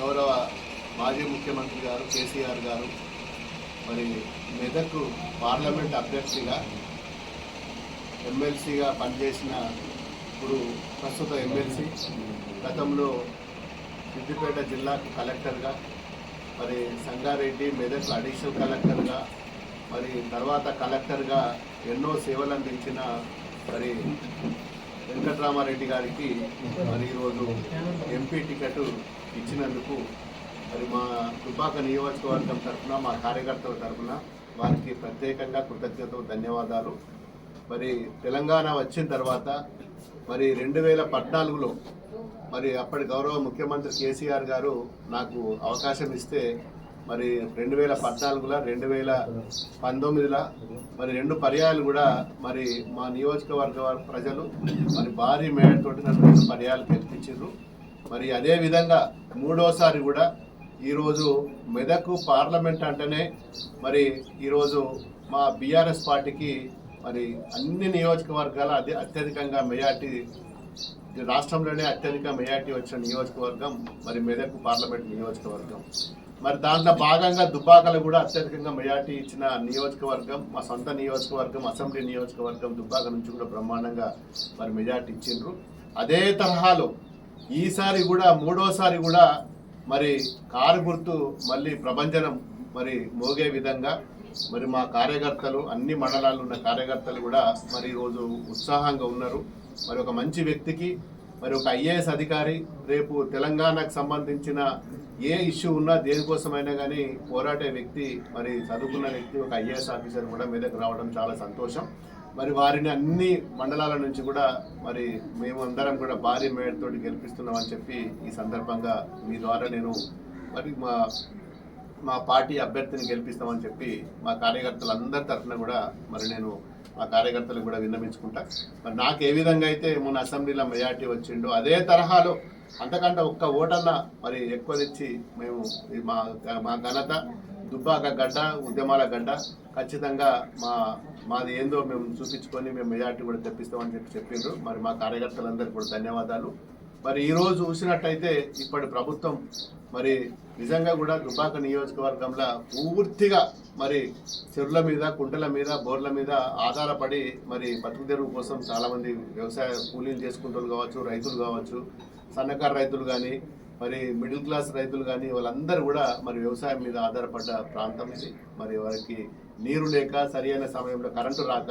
గౌరవ మాజీ ముఖ్యమంత్రి గారు కేసీఆర్ గారు మరి మెదక్ పార్లమెంట్ అభ్యర్థిగా ఎమ్మెల్సీగా పనిచేసిన ఇప్పుడు ప్రస్తుత ఎమ్మెల్సీ గతంలో సిద్దిపేట జిల్లాకు కలెక్టర్గా మరి సంగారెడ్డి మెదక్ అడిషనల్ కలెక్టర్గా మరి తర్వాత కలెక్టర్గా ఎన్నో సేవలు అందించిన మరి వెంకట్రామారెడ్డి గారికి మరి ఈరోజు ఎంపీ టికెట్ ఇచ్చినందుకు మరి మా దుబ్బాక నియోజకవర్గం తరఫున మా కార్యకర్తల తరఫున వారికి ప్రత్యేకంగా కృతజ్ఞతలు ధన్యవాదాలు. మరి తెలంగాణ వచ్చిన తర్వాత మరి రెండు వేల పద్నాలుగులో మరి అప్పటి గౌరవ ముఖ్యమంత్రి కేసీఆర్ గారు నాకు అవకాశం ఇస్తే మరి రెండు వేల పద్నాలుగులో రెండు వేల పంతొమ్మిదిలో మరి రెండు పర్యాలు కూడా మరి మా నియోజకవర్గ ప్రజలు మరి భారీ మేడతోటి నన్ను రెండు పర్యాలు గెలిపించారు మరి అదే విధంగా మూడోసారి కూడా ఈరోజు మెదక్ పార్లమెంట్ అంటేనే మరి ఈరోజు మా బీఆర్ఎస్ పార్టీకి మరి అన్ని నియోజకవర్గాల అదే అత్యధికంగా మెజార్టీ రాష్ట్రంలోనే అత్యధిక మెజార్టీ వచ్చిన నియోజకవర్గం మరి మెదక్ పార్లమెంట్ నియోజకవర్గం. మరి దాంట్లో భాగంగా దుబ్బాకలు కూడా అత్యధికంగా మెజార్టీ ఇచ్చిన నియోజకవర్గం మా సొంత నియోజకవర్గం అసెంబ్లీ నియోజకవర్గం దుబ్బాక నుంచి కూడా బ్రహ్మాండంగా మరి మెజార్టీ ఇచ్చిండ్రు. అదే తరహాలో ఈసారి కూడా మూడోసారి కూడా మరి కారు గుర్తు మళ్ళీ ప్రభంజనం మరి మోగే విధంగా మరి మా కార్యకర్తలు అన్ని మండలాల్లో ఉన్న కార్యకర్తలు కూడా మరి ఈరోజు ఉత్సాహంగా ఉన్నారు. మరి ఒక మంచి వ్యక్తికి మరి ఒక ఐఏఎస్ అధికారి రేపు తెలంగాణకు సంబంధించిన ఏ ఇష్యూ ఉన్నా దేనికోసమైనా కానీ పోరాడే వ్యక్తి మరి చదువుకున్న వ్యక్తి ఒక ఐఏఎస్ ఆఫీసర్ కూడా మీదకు రావడం చాలా సంతోషం. మరి వారిని అన్ని మండలాల నుంచి కూడా మరి మేము అందరం కూడా భారీ మేడతోటి గెలిపిస్తున్నామని చెప్పి ఈ సందర్భంగా మీ ద్వారా నేను మరి మా మా పార్టీ అభ్యర్థిని గెలిపిస్తామని చెప్పి మా కార్యకర్తలందరి తరఫున కూడా మరి నేను మా కార్యకర్తలకు కూడా విన్నవించుకుంటా. మరి నాకు ఏ విధంగా అయితే మొన్న అసెంబ్లీలో మెజార్టీ వచ్చిండో అదే తరహాలో అంతకంటే ఒక్క ఓటన్నా మరి ఎక్కువ తెచ్చి మేము మా మా ఘనత దుబ్బాక గడ్డ ఉద్యమాల గడ్డ ఖచ్చితంగా మా మాది ఏందో మేము చూపించుకొని మేము మెజార్టీ కూడా తెప్పిస్తామని చెప్పి చెప్పిండ్రు. మరి మా కార్యకర్తలందరికీ కూడా ధన్యవాదాలు. మరి ఈరోజు చూసినట్టయితే ఇప్పటి ప్రభుత్వం మరి నిజంగా కూడా దుబాక నియోజకవర్గంలో పూర్తిగా మరి చెరువుల మీద కుంటల మీద బోర్ల మీద ఆధారపడి మరి బతుకు తెరువు కోసం చాలామంది వ్యవసాయ కూలీలు చేసుకుంటారు కావచ్చు రైతులు కావచ్చు సన్నకారు రైతులు కానీ మరి మిడిల్ క్లాస్ రైతులు కానీ వాళ్ళందరూ కూడా మరి వ్యవసాయం మీద ఆధారపడ్డ ప్రాంతం ఇది. మరి వారికి నీరు లేక సరైన సమయంలో కరెంటు రాక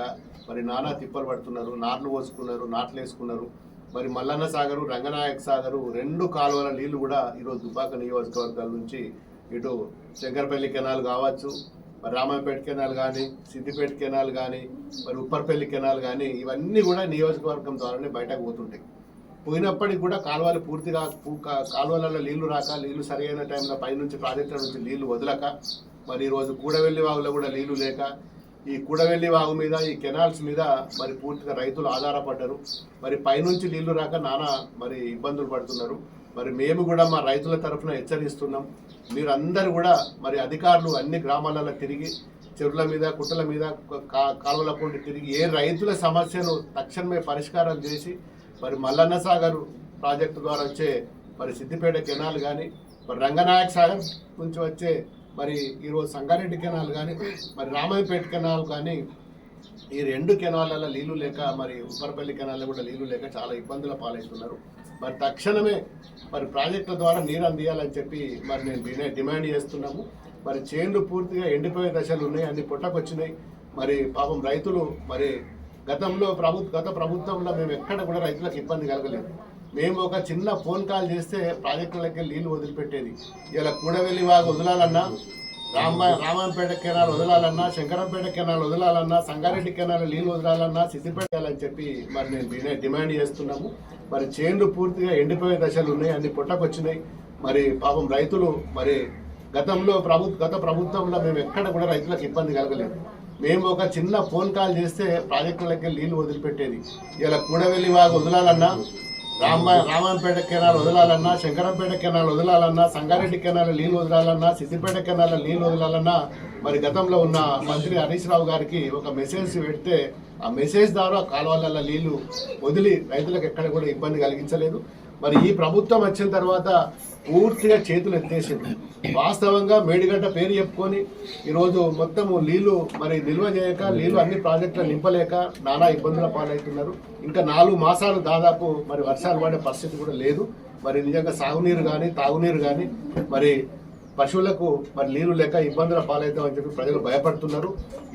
మరి నానా తిప్పలు పడుతున్నారు నాట్లు పోసుకున్నారు నాట్లు వేసుకున్నారు. మరి మల్లన్న సాగరు రంగనాయక సాగరు రెండు కాలువల నీళ్ళు కూడా ఈరోజు దుబాక నియోజకవర్గాల నుంచి ఇటు శంకరపల్లి కెనాల్ కావచ్చు మరి రామాయపేట కెనాల్ కానీ సిద్దిపేట కెనాల్ కానీ మరి ఉప్పర్పల్లి కెనాల్ కానీ ఇవన్నీ కూడా నియోజకవర్గం ద్వారానే బయటకు పోతుంటాయి. పోయినప్పటికి కూడా కాలువలు పూర్తిగా కాలువలలో నీళ్ళు రాక నీళ్ళు సరైన టైంలో పైనుంచి ప్రాజెక్టుల నుంచి నీళ్ళు వదలక మరి ఈరోజు కూడవెల్లి వాగులో కూడా నీళ్ళు లేక ఈ కూడవెల్లి వాగు మీద ఈ కెనాల్స్ మీద మరి పూర్తిగా రైతులు ఆధారపడ్డారు. మరి పైనుంచి నీళ్ళు రాక నానా మరి ఇబ్బందులు పడుతున్నారు. మరి మేము కూడా మా రైతుల తరఫున హెచ్చరిస్తున్నాం. మీరందరూ కూడా మరి అధికారులు అన్ని గ్రామాలలో తిరిగి చెరువుల మీద కుట్టల మీద కా- కాలువల పొంటి తిరిగి ఏ రైతుల సమస్యను తక్షణమే పరిష్కారం చేసి మరి మల్లన్న సాగర్ ప్రాజెక్టు ద్వారా వచ్చే మరి సిద్దిపేట కెనాల్ కానీ మరి రంగనాయక సాగర్ నుంచి వచ్చే మరి ఈరోజు సంగారెడ్డి కెనాల్ కానీ మరి రామాయపేట కెనాల్ కానీ ఈ రెండు కెనాలలో నీళ్ళు లేక మరి ఉప్పరపల్లి కెనాల్లో కూడా నీళ్ళు లేక చాలా ఇబ్బందుల పాలవుతున్నారు. మరి తక్షణమే మరి ప్రాజెక్టుల ద్వారా నీరు అందియాలని చెప్పి మరి నేను డిమాండ్ చేస్తున్నాము. మరి చేన్లు పూర్తిగా ఎండిపోయే దశలు ఉన్నాయి అన్ని పుట్టకొచ్చినాయి మరి పాపం రైతులు మరి గతంలో ప్రభు గత ప్రభుత్వంలో మేము ఎక్కడ కూడా రైతులకు ఇబ్బంది కలగలేదు. మేము ఒక చిన్న ఫోన్ కాల్ చేస్తే ప్రాజెక్టులకి నీళ్ళు వదిలిపెట్టేది. ఇలా కూడవెల్లి వాగు వదలాలన్నా రామ రామంపేట కెనాల్ వదలాలన్నా శంకరంపేట కెనాల్ వదలాలన్నా సంగారెడ్డి కెనాల్ నీళ్ళు వదలాలన్నా సిద్దిపేట అని చెప్పి మరి నేను డిమాండ్ చేస్తున్నాము. మరి చేన్లు పూర్తిగా ఎండిపోయే దశలు ఉన్నాయి అన్ని పుట్టకొచ్చినాయి. మరి పాపం రైతులు మరి గతంలో ప్రభు గత ప్రభుత్వంలో మేము ఎక్కడ కూడా రైతులకు ఇబ్బంది కలగలేదు. మేము ఒక చిన్న ఫోన్ కాల్ చేస్తే ప్రాజెక్టులకి నీళ్ళు వదిలిపెట్టేది. ఇలా కూడవెల్లి వాగు వదలాలన్నా రామ రామంపేట కెనాల్ వదలాలన్నా శంకరంపేట కెనాల్ వదలాలన్నా సంగారెడ్డి కెనాల్ నీళ్ళు వదలాలన్నా సిద్దిపేట కెనాల్ నీళ్ళు వదలాలన్నా మరి గతంలో ఉన్న మంత్రి హరీష్ రావు గారికి ఒక మెసేజ్ పెడితే ఆ మెసేజ్ ద్వారా కాలువలలో నీళ్ళు వదిలి రైతులకు ఎక్కడ కూడా ఇబ్బంది కలిగించలేదు. మరి ఈ ప్రభుత్వం వచ్చిన తర్వాత పూర్తిగా చేతులు ఎత్తేసింది. వాస్తవంగా మేడిగడ్డ పేరు చెప్పుకొని ఈరోజు మొత్తము నీళ్ళు మరి నిల్వ చేయక నీళ్ళు అన్ని ప్రాజెక్టులు నింపలేక నానా ఇబ్బందుల పాలవుతున్నారు. ఇంకా నాలుగు మాసాలు దాదాపు మరి వర్షాలు పడే పరిస్థితి కూడా లేదు. మరి నిజంగా సాగునీరు కానీ తాగునీరు కానీ మరి పశువులకు మరి నీరు లేక ఇబ్బందుల పాలవుతామని చెప్పి ప్రజలు భయపడుతున్నారు.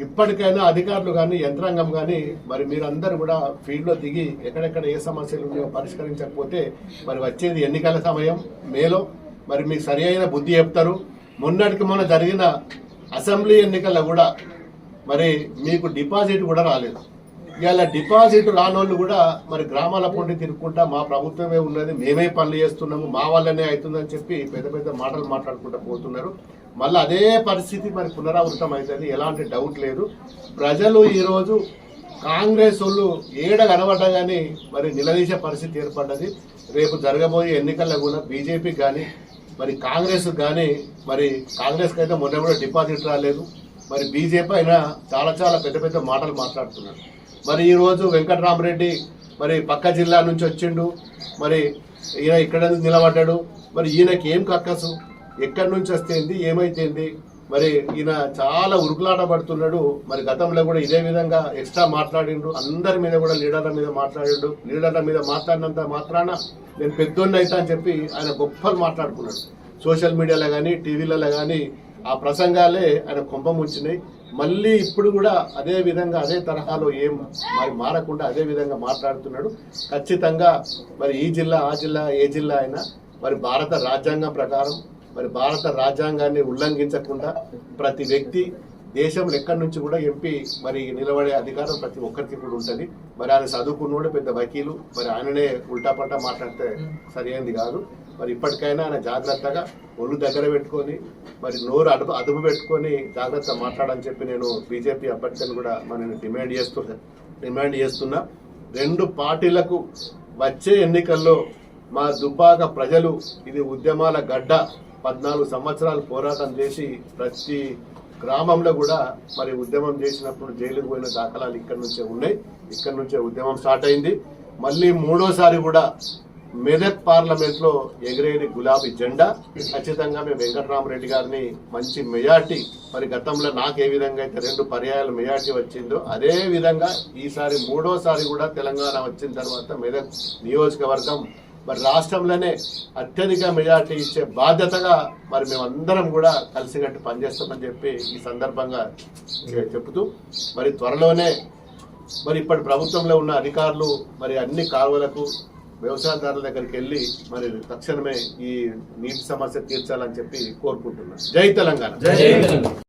ఇప్పటికైనా అధికారులు కానీ యంత్రాంగం కానీ మరి మీరందరూ కూడా ఫీల్డ్లో దిగి ఎక్కడెక్కడ ఏ సమస్యలు ఉన్నాయో పరిష్కరించకపోతే మరి వచ్చేది ఎన్నికల సమయం మేలో. మరి మీకు సరి అయిన బుద్ధి చెప్తారు. మొన్నటికి మొన్న జరిగిన అసెంబ్లీ ఎన్నికల్లో కూడా మరి మీకు డిపాజిట్ కూడా రాలేదు. ఇవాళ డిపాజిట్ రానోళ్ళు కూడా మరి గ్రామాల పొండి తిరుగుకుంటా మా ప్రభుత్వమే ఉన్నది మేమే పనులు చేస్తున్నాము మా వల్లనే అవుతుందని చెప్పి పెద్ద పెద్ద మాటలు మాట్లాడుకుంటూ పోతున్నారు. మళ్ళీ అదే పరిస్థితి మరి పునరావృతం అవుతుంది ఎలాంటి డౌట్ లేదు. ప్రజలు ఈరోజు కాంగ్రెస్ వాళ్ళు ఏడ కనబడ్డా కానీ మరి నిలదీసే పరిస్థితి ఏర్పడ్డది. రేపు జరగబోయే ఎన్నికల్లో కూడా బీజేపీ కానీ మరి కాంగ్రెస్ కానీ మరి కాంగ్రెస్కి అయితే మొన్న కూడా డిపాజిట్ రాలేదు. మరి బీజేపీ అయినా చాలా చాలా పెద్ద పెద్ద మాటలు మాట్లాడుతున్నారు. మరి ఈరోజు వెంకటరామరెడ్డి మరి పక్క జిల్లా నుంచి వచ్చిండు. మరి ఈయన ఇక్కడ నుంచి నిలబడ్డాడు? మరి ఈయనకి ఏం కక్కసు? ఎక్కడి నుంచి వస్తేంది? ఏమైతేంది? మరి ఈయన చాలా ఉరుకులాట పడుతున్నాడు. మరి గతంలో కూడా ఇదే విధంగా ఎక్స్ట్రా మాట్లాడిండు. అందరి మీద కూడా లీడర్ల మీద మాట్లాడిండు. లీడర్ల మీద మాట్లాడినంత మాత్రాన నేను పెద్దోళ్ళు అవుతా అని చెప్పి ఆయన గొప్పలు మాట్లాడుకున్నాడు. సోషల్ మీడియాలో కానీ టీవీలలో కానీ ఆ ప్రసంగాలే ఆయన కొంప మళ్ళీ ఇప్పుడు కూడా అదే విధంగా అదే తరహాలో ఏం మరి మారకుండా అదే విధంగా మాట్లాడుతున్నాడు. ఖచ్చితంగా మరి ఈ జిల్లా ఆ జిల్లా ఏ జిల్లా అయినా మరి భారత రాజ్యాంగం ప్రకారం మరి భారత రాజ్యాంగాన్ని ఉల్లంఘించకుండా ప్రతి వ్యక్తి దేశంలో ఎక్కడి నుంచి కూడా ఎంపీ మరి నిలబడే అధికారం ప్రతి ఒక్కరికి కూడా ఉంటుంది. మరి ఆయన చదువుకున్నోడు పెద్ద వకీలు మరి ఆయననే ఉల్టాపల్టా మాట్లాడితే సరైనది కాదు. మరి ఇప్పటికైనా ఆయన జాగ్రత్తగా ఒళ్ళు దగ్గర పెట్టుకొని మరి నోరు అదుపు అదుపు పెట్టుకొని జాగ్రత్త మాట్లాడని చెప్పి నేను బీజేపీ అభ్యర్థిని కూడా మరి డిమాండ్ చేస్తున్నా డిమాండ్ చేస్తున్నా. రెండు పార్టీలకు వచ్చే ఎన్నికల్లో మా దుబ్బాక ప్రజలు ఇది ఉద్యమాల గడ్డ. పద్నాలుగు సంవత్సరాలు పోరాటం చేసి ప్రతి గ్రామంలో కూడా మరి ఉద్యమం చేసినప్పుడు జైలుకు పోయిన దాఖలాలు ఇక్కడ నుంచే ఉన్నాయి. ఇక్కడ నుంచే ఉద్యమం స్టార్ట్ అయింది. మళ్ళీ మూడోసారి కూడా మెదక్ పార్లమెంట్లో ఎగిరేది గులాబీ జెండా. ఖచ్చితంగా మేము వెంకటరామరెడ్డి గారిని మంచి మెజార్టీ మరి గతంలో నాకు ఏ విధంగా అయితే రెండు పర్యాయాలు మెజార్టీ వచ్చిందో అదే విధంగా ఈసారి మూడోసారి కూడా తెలంగాణ వచ్చిన తర్వాత మెదక్ నియోజకవర్గం మరి రాష్ట్రంలోనే అత్యధిక మెజార్టీ ఇచ్చే బాధ్యతగా మరి మేమందరం కూడా కలిసికట్టు పనిచేస్తామని చెప్పి ఈ సందర్భంగా చె- చెబుతూ మరి త్వరలోనే మరి ఇప్పటి ప్రభుత్వంలో ఉన్న అధికారులు మరి అన్ని కాలువలకు వ్యవసాయదారుల దగ్గరికి వెళ్ళి మరి తక్షణమే ఈ నీటి సమస్య తీర్చాలని చెప్పి కోరుకుంటున్నాను. జై తెలంగాణ.